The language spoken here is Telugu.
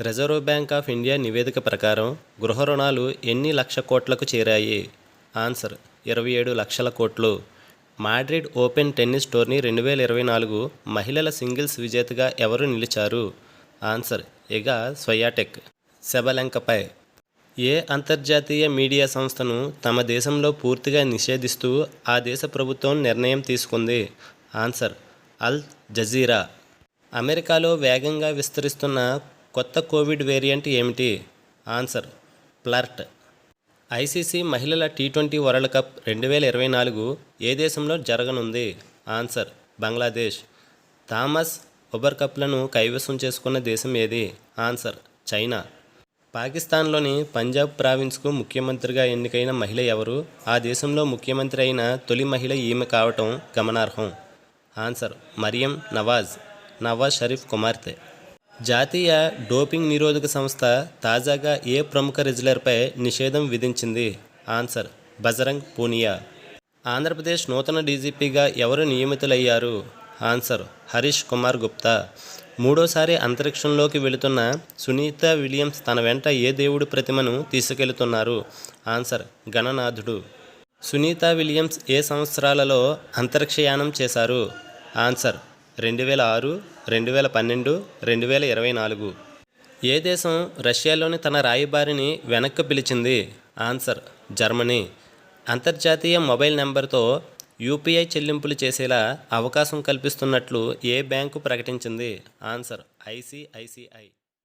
రిజర్వ్ బ్యాంక్ ఆఫ్ ఇండియా నివేదిక ప్రకారం గృహ రుణాలు ఎన్ని లక్ష కోట్లకు చేరాయి? ఆన్సర్ ఇరవై ఏడు లక్షల కోట్లు. మాడ్రిడ్ ఓపెన్ టెన్నిస్ టోర్నీ రెండు వేల ఇరవై నాలుగు మహిళల సింగిల్స్ విజేతగా ఎవరు నిలిచారు? ఆన్సర్ ఇక స్వయాటెక్. శబలంకపై. ఏ అంతర్జాతీయ మీడియా సంస్థను తమ దేశంలో పూర్తిగా నిషేధిస్తూ ఆ దేశ ప్రభుత్వం నిర్ణయం తీసుకుంది? Answer Al Jazeera. అమెరికాలో వేగంగా విస్తరిస్తున్న కొత్త కోవిడ్ వేరియంట్ ఏమిటి? Answer flirt. ఐసీసీ మహిళల టీ ట్వంటీ వరల్డ్ కప్ రెండు వేల ఇరవై నాలుగు ఏ దేశంలో జరగనుంది? ఆన్సర్ బంగ్లాదేశ్. థామస్ ఉబర్ కప్లను కైవసం చేసుకున్న దేశం ఏది? Answer China. పాకిస్తాన్లోని పంజాబ్ ప్రావిన్స్కు ముఖ్యమంత్రిగా ఎన్నికైన మహిళ ఎవరు? ఆ దేశంలో ముఖ్యమంత్రి అయిన తొలి మహిళ ఈమె కావటం గమనార్హం. ఆన్సర్ మరియం నవాజ్. నవాజ్ షరీఫ్ కుమార్తె. జాతీయ డోపింగ్ నిరోధక సంస్థ తాజాగా ఏ ప్రముఖ రెజ్లర్పై నిషేధం విధించింది? ఆన్సర్ బజరంగ్ పూనియా. ఆంధ్రప్రదేశ్ నూతన డీజీపీగా ఎవరు నియమితులయ్యారు? ఆన్సర్ హరీష్ కుమార్ గుప్తా. మూడోసారి అంతరిక్షంలోకి వెళుతున్న సునీత విలియమ్స్ తన వెంట ఏ దేవుడి ప్రతిమను తీసుకెళ్తున్నారు? ఆన్సర్ గణనాథుడు. సునీత విలియమ్స్ ఏ సంవత్సరాలలో అంతరిక్షయానం చేశారు? ఆన్సర్ రెండు వేల ఆరు రెండు వేల పన్నెండు రెండు వేల ఇరవై నాలుగు. ఏ దేశం రష్యాలోని తన రాయబారిని వెనక్కి పిలిచింది? Answer Germany. అంతర్జాతీయ మొబైల్ నెంబర్తో యూపీఐ చెల్లింపులు చేసేలా అవకాశం కల్పిస్తున్నట్లు ఏ బ్యాంకు ప్రకటించింది? Answer ICICI.